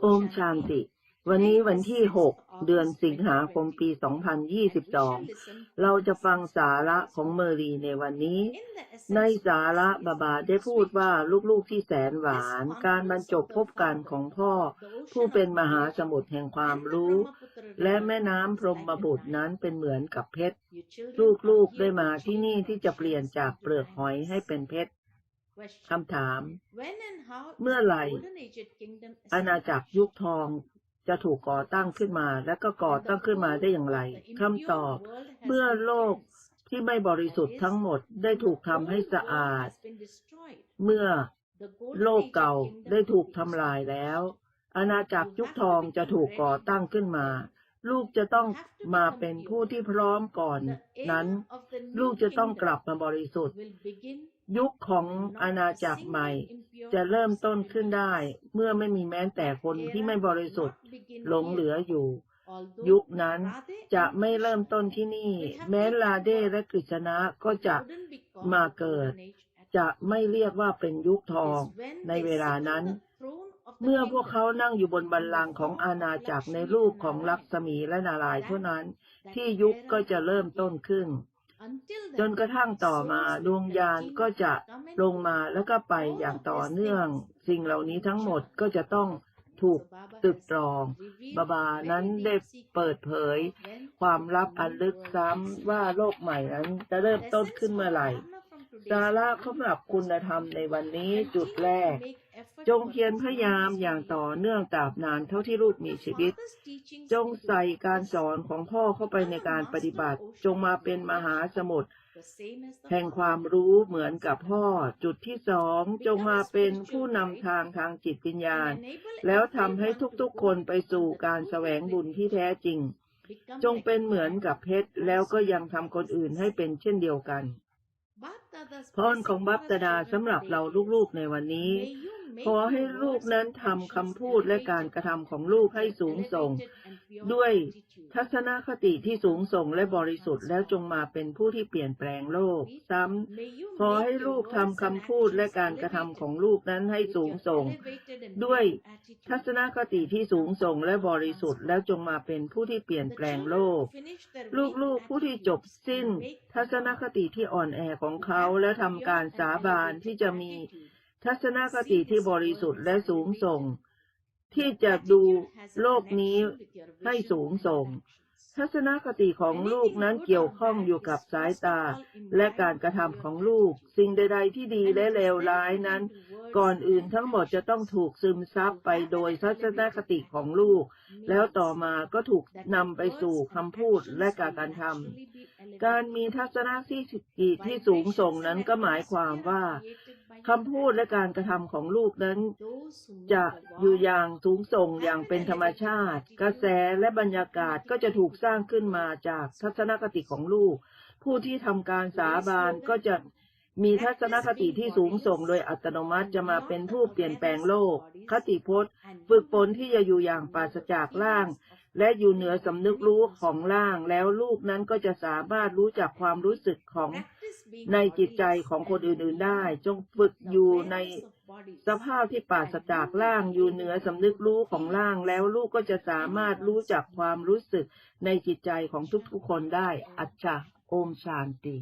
โอมชานติ วันนี้วันที่ 6 เดือนสิงหาคมปี 2022 เราจะฟังสาระของเมอรีในวันนี้ ในสาระบาบาได้พูดว่าลูกๆที่แสนหวาน การบรรจบพบกันของพ่อ ผู้เป็นมหาสมุทรแห่งความรู้ และแม่น้ำพรหมบุตรนั้นเป็นเหมือนกับเพชร ลูกๆได้มาที่นี่ที่จะเปลี่ยนจากเปลือกหอยให้เป็นเพชร คำถาม เมื่อไหร่อาณาจักรยุคทองจะถูกก่อตั้งขึ้นมา และก็ก่อตั้งขึ้นมาได้อย่างไรคำตอบ เมื่อโลกที่ไม่บริสุทธิ์ทั้งหมดได้ถูกทำให้สะอาด เมื่อโลกเก่าได้ถูกทำลายแล้ว อาณาจักรยุคทองจะถูกก่อตั้งขึ้นมา ลูกจะต้องมาเป็นผู้ที่พร้อมก่อนนั้น ลูกจะต้องกลับมาบริสุทธิ์ ยุคของอาณาจักรใหม่ จะเริ่มต้นขึ้นได้ เมื่อไม่มีแม้แต่คนที่ไม่บริสุทธิ์หลงเหลืออยู่ ยุคนั้นจะไม่เริ่มต้นที่นี่ แม้ลาเดและกฤษณะก็จะมาเกิด จะไม่เรียกว่าเป็นยุคทองในเวลานั้น เมื่อพวกเขานั่งอยู่บนบัลลังก์ของอาณาจักรในรูปของลักษมีและนารายเท่านั้น ที่ยุคก็จะเริ่มต้นขึ้น จนกระทั่งต่อมาดวงยานก็จะลงมาแล้วก็ไปอย่างต่อเนื่อง สิ่งเหล่านี้ทั้งหมดก็จะต้องถูกตึกตรอง บาบานั้นได้เปิดเผย ความลับอันลึกซ้ำว่าโลกใหม่นั้นจะเริ่มต้นขึ้นเมื่อไหร่สาระสำหรับคุณธรรมในวันนี้จุดแรก จงเพียรพยายามอย่างต่อเนื่องตราบนานเท่าที่ลูกมีชีวิต จงใส่การสอนของพ่อเข้าไปในการปฏิบัติ จงมาเป็นมหาสมุทรแห่งความรู้เหมือนกับพ่อ จุดที่สองจงมาเป็นผู้นำทางทางจิตวิญญาณ แล้วทำให้ทุกๆคนไปสู่การแสวงบุญที่แท้จริง จงเป็นเหมือนกับเพชร แล้วก็ยังทำคนอื่นให้เป็นเช่นเดียวกันพรของบัพตดาสำหรับเราลูกๆในวันนี้ ขอให้ลูกนั้นทำคำพูดและการกระทำของลูกให้สูงส่ง ด้วยทัศนคติที่สูงส่งและบริสุทธิ์แล้วจงมาเป็นผู้ที่เปลี่ยนแปลงโลก ซ้ำขอให้ลูกทำคำพูดและการกระทำของลูกนั้นให้สูงส่ง ด้วยทัศนคติที่สูงส่งและบริสุทธิ์แล้วจงมาเป็นผู้ที่เปลี่ยนแปลงโลก ลูกๆผู้ที่จบสิ้น ทัศนคติที่อ่อนแอของเขาและทำการสาบานที่จะมี ทัศนคติที่บริสุทธิ์และสูงส่ง ที่จะดูโลกนี้ให้สูงส่ง ทัศนคติของลูกนั้นเกี่ยวข้องอยู่กับสายตา และการกระทำของลูก สิ่งใด ๆ ที่ดีและเลวร้ายนั้น ก่อนอื่นทั้งหมดจะต้องถูกซึมซับไปโดยทัศนคติของลูก แล้วต่อมาก็ถูกนำไปสู่คำพูดและการการทำการมีทัศนคติที่สูงส่งนั้นก็หมายความว่า คำพูดและการกระทำของลูกนั้น จะอยู่อย่างสูงส่งอย่างเป็นธรรมชาติ กระแสและบรรยากาศก็จะถูกสร้างขึ้นมาจากทัศนคติของลูก ผู้ที่ทำการสาบานก็จะ มีทัศนคติที่สูงส่งโดยอัตโนมัติจะมาเป็นผู้เปลี่ยนแปลงโลก คติพจน์ ฝึกฝนที่จะอยู่อย่างปราศจากล่าง และอยู่เหนือสำนึกรู้ของล่าง แล้วลูกนั้นก็จะสามารถรู้จักความรู้สึกของในจิตใจของคนอื่นๆได้ จงฝึกอยู่ในสภาพที่ปราศจากล่างอยู่เหนือสำนึกรู้ของล่าง แล้วลูกก็จะสามารถรู้จักความรู้สึกในจิตใจของทุกๆคนได้ อัจฉาโอมชานติ